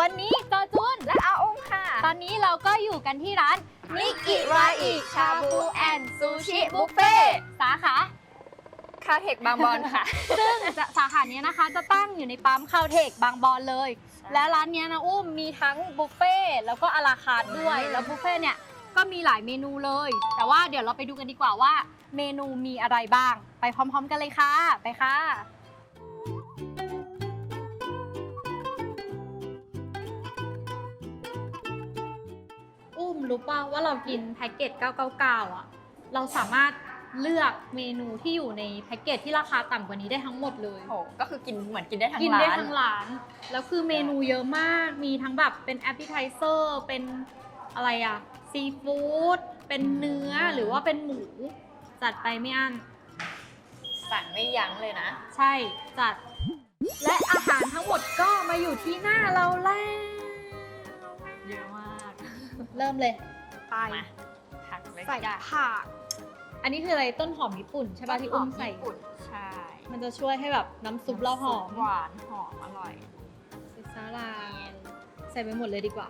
วันนี้โจจุนและอาองค่ะ ตอนนี้เราก็อยู่กันที่ร้านนิกิราอิชาบูแอนซูชิบุฟเฟ่สาขาคาเทคบางบอนค่ะ ซึ่งจะสาขาเนี้ยนะคะจะตั้งอยู่ในปั๊มคาวเทคบางบอนเลย และร้านเนี้ยนะอุ้มมีทั้งบุฟเฟ่ต์แล้วก็อาราคาร์ทด้วยอืมแล้วบุฟเฟ่ต์เนี่ยก็มีหลายเมนูเลย แต่ว่าเดี๋ยวเราไปดูกันดีกว่าว่า เมนูมีอะไรบ้าง ไปพร้อม ๆ กันเลยค่ะ ไปค่ะ รู้ป่าว่าเรากินแพ็กเกจ 999 อะ เราสามารถเลือกเมนูที่อยู่ในแพ็กเกจที่ราคาต่ำกว่านี้ได้ทั้งหมดเลยโหก็คือกินเหมือนกินได้ทั้งกินร้านได้ทั้งร้าน แล้วคือเมนูเยอะมาก มีทั้งแบบเป็นแอปเปิลไทเซอร์ เป็นอะไรอะซีฟู้ด เป็นเนื้อหรือว่าเป็นหมู จัดไปไม่อั้น สั่งไม่ยั้งเลยนะ ใช่ จัด และอาหารทั้งหมดก็มาอยู่ที่หน้าเราแล้วเยอะมาก เริ่มเลย ไปมา ผักเลยใส่จ้ะผักอันนี้คืออะไรต้นหอมญี่ปุ่นใช่ป่ะที่อุ้มใส่ ญี่ปุ่นใช่มันจะช่วยให้แบบน้ำซุปเราหอมหวานหอมอร่อย ใส่สาลายใส่ไปหมดเลยดีกว่า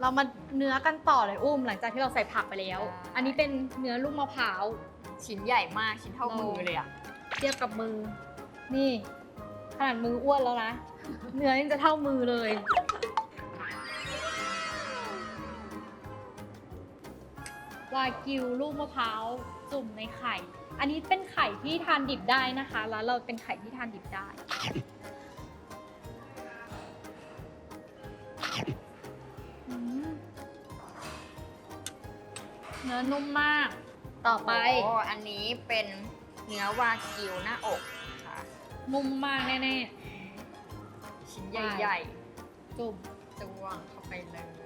เรามาเนื้อกันต่อเลยอุ้ม หลังจากที่เราใส่ผักไปแล้ว ใช่ อันนี้เป็นเนื้อลูกมะพร้าว ชิ้นใหญ่มากชิ้นเท่ามือเลยอะเทียบกับมือ นี่ ขนาดมืออ้วนแล้วนะ เนื้อยังจะเท่ามือเลย วากิวลูกมะพร้าวจุ่มในไข่ อันนี้เป็นไข่ที่ทานดิบได้นะคะ แล้วเราเป็นไข่ที่ทานดิบได้ อืมเนื้อนุ่มมาก ต่อไป โอ้อันนี้เป็นเนื้อวากิวหน้าอกค่ะ นุ่มมากแน่ ชิ้นใหญ่ๆจุ่มๆจ้วงเข้าไปเลย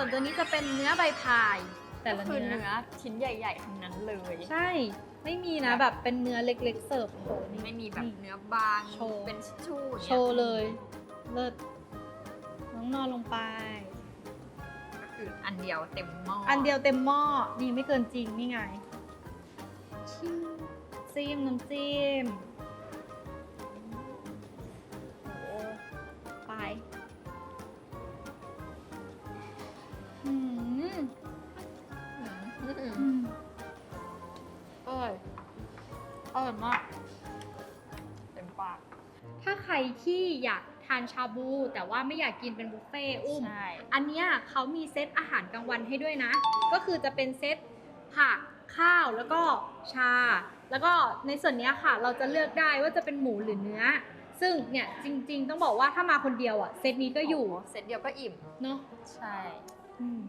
ส่วนตัวนี้จะเป็นเนื้อใบพาย แต่ละก็คือเนื้เนื้ออชิ้นใหญ่ๆทั้งนั้นเลย ใช่ ไม่มีนะแบบเป็นเนื้อเล็กๆเสิร์ฟโอ้โหนี่ ไม่มีแบบนี่เนื้อบาง โชว์ เป็นชู่ๆโชว์เลย เลิศน้องนอนลงไป ก็คืออันเดียวเต็มหม้ออัอันเดียวเต็มหม้อ นี่ไม่เกินจริงนี่ไง ชิมจิ้มน้ำจิ้ม โอ้โหไป ร่อยมากเต็มปาก ถ้าใครที่อยากทานชาบู แต่ว่าไม่อยากกินเป็นบุฟเฟ่ต์อุ้ม ใช่ อันเนี้ยเขามีเซตอาหารกลางวันให้ด้วยนะ ก็คือจะเป็นเซตผักข้าวแล้วก็ชา แล้วก็ในส่วนเนี้ยค่ะ เราจะเลือกได้ว่าจะเป็นหมูหรือเนื้อ ซึ่งเนี่ยจริง ๆ ต้องบอกว่าถ้ามาคนเดียวอะเซตนี้ก็อยู่เสร็จเดียวก็อิ่ม เนาะใช่ อืม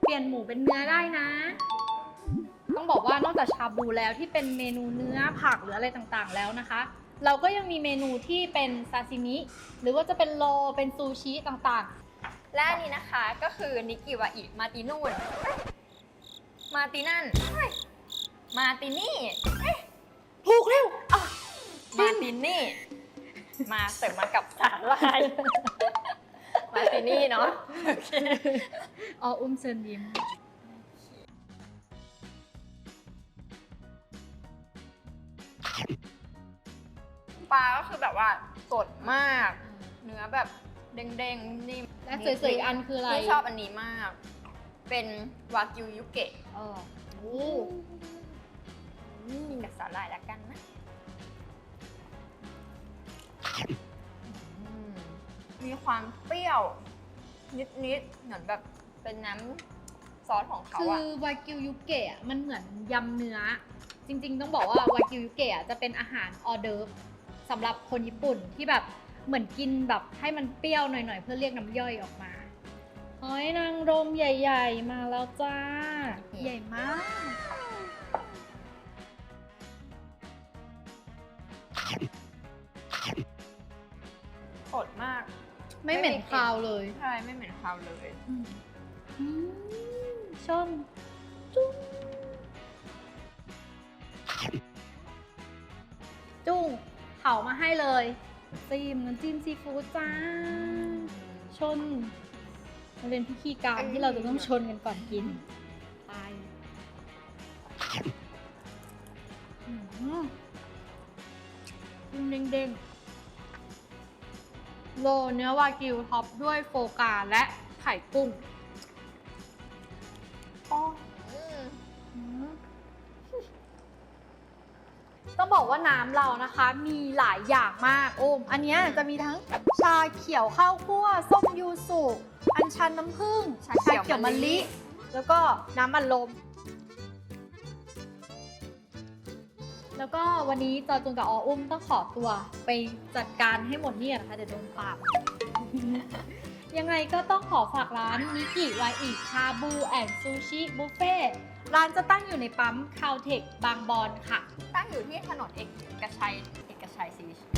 เปลี่ยนหมูเป็นเนื้อได้นะ ต้องบอกว่านอกจากชาบูแล้วที่เป็นเมนูเนื้อผักหรืออะไรต่างๆ แล้วนะคะ เราก็ยังมีเมนูที่เป็นซาซิมิ หรือว่าจะเป็นโลเป็นซูชิต่างและอันนี้นะคะก็คือนิกิวาอิมาตินูนมาตินั่นเฮ้ยมาตินี่ๆถูกแล้วมาตินี่ มาเสริมมากับสาลายมาตินี่เนาะโอเคอ๋ออุ้มเชิญยิ้ม ปลาก็คือแบบว่าสดมาก เนื้อแบบเด้งๆนิ่มและสวยๆอีกอันคืออะไรที่ชอบอันนี้มาก เป็นวากิวยุเกะเออโอ้กินกับสาหร่ายแล้วกันนะอืมมีความเปรี้ยว นิดๆเหมือนแบบเป็นน้ำซอสของเขาคืออะวากิวยุเกะอะมันเหมือนยำเนื้อ จริง ๆ ต้องบอกว่าวากิวยุเกะอะจะเป็นอาหารออเดิร์ฟ สำหรับคนญี่ปุ่นที่แบบเหมือนกินแบบให้มันเปรี้ยวหน่อยๆ เพื่อเรียกน้ำย่อยออกมาหอยนางรมใหญ่ๆ มาแล้วจ้า ใหญ่มาก สดมากไม่เหม็นคาวเลยใช่ไม่เหม็นคาวเลยอืมอืมชมจุ้งจุ้งเผามาให้เลยซีมน้ำจิ้มซีฟู้ดจ้า ชนมันเป็นพิธีกรรมที่เราจะต้องชนกันก่อนกินไปอืมกุ้งเด้งๆโลเนื้อวากิวท็อปด้วยโฟกาและไข่กุ้ง ต้องบอกว่าน้ำเรานะคะ มีหลายอย่างมากโอม อันเนี้ยจะมีทั้งชาเขียวข้าวคั่วส้มยูสุอัญชันน้ำผึ้งชาเขียวมะลิ แล้วก็น้ำอัดลม แล้วก็วันนี้จอจุนกับออุ้มต้องขอตัวไปจัดการให้หมดเนี่ยนะคะเดี๋ยวโดนปรับยังไงก็ต้องขอฝากร้านนิกิวาอิชาบูแอนซูชิบุฟเฟ่ ร้านจะตั้งอยู่ในปั๊มคาวเทคบางบอนค่ะ ตั้งอยู่ที่ถนนเอกชัยเอกชัยศรีวิชัย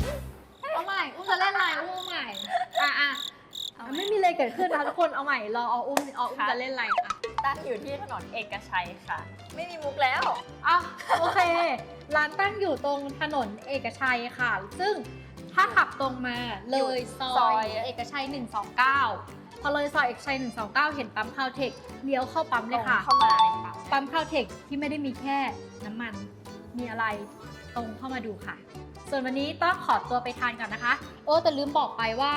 เอาใหม่ อุ้มจะเล่นอะไรอุ้มเอาใหม่ อะอะเอาใหม่ไม่มีอะไรเกิดขึ้นนะคะทุกคนเอาใหม่รอเอาอุ้มเอาอุ้มค่ะจะเล่นอะไรอะตั้งอยู่ที่ถนนเอกชัยค่ะ ไม่มีมุกแล้ว อะโอเค ร้านตั้งอยู่ตรงถนนเอกชัยค่ะ ซึ่ง ถ้าขับตรงมาเลยซซออยย เอกชัย 129 พอเลยซอยเอกชัย 129 เห็นปั๊มคาวเทคเลี้ยวเข้าปั๊มเลยค่ะ เข้ามาเลยค่ะปั๊มคาวเทคที่ไม่ได้มีแค่น้ำมัน มีอะไรตรงเข้ามาดูค่ะ ส่วนวันนี้ต้องขอตัวไปทานก่อนนะคะ โอ้แต่ลืมบอกไปว่า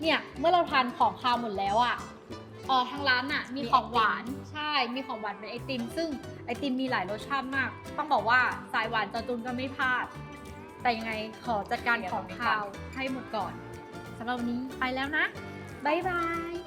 เนี่ยเมื่อเราทานของคาวหมดแล้วอะ่ะเออทางร้านอะ่ะมีมีของหวานไอติมใช่ มีของหวานเป็นไอติม ซึ่งไอติมมีหลายรสชาติมาก ต้องบอกว่าสายหวานจอจุนก็ไม่พลาด แต่ยังไงขอจัดการของคาวให้หมดก่อนสำหรับวันนี้ไปแล้วนะ บ๊ายบาย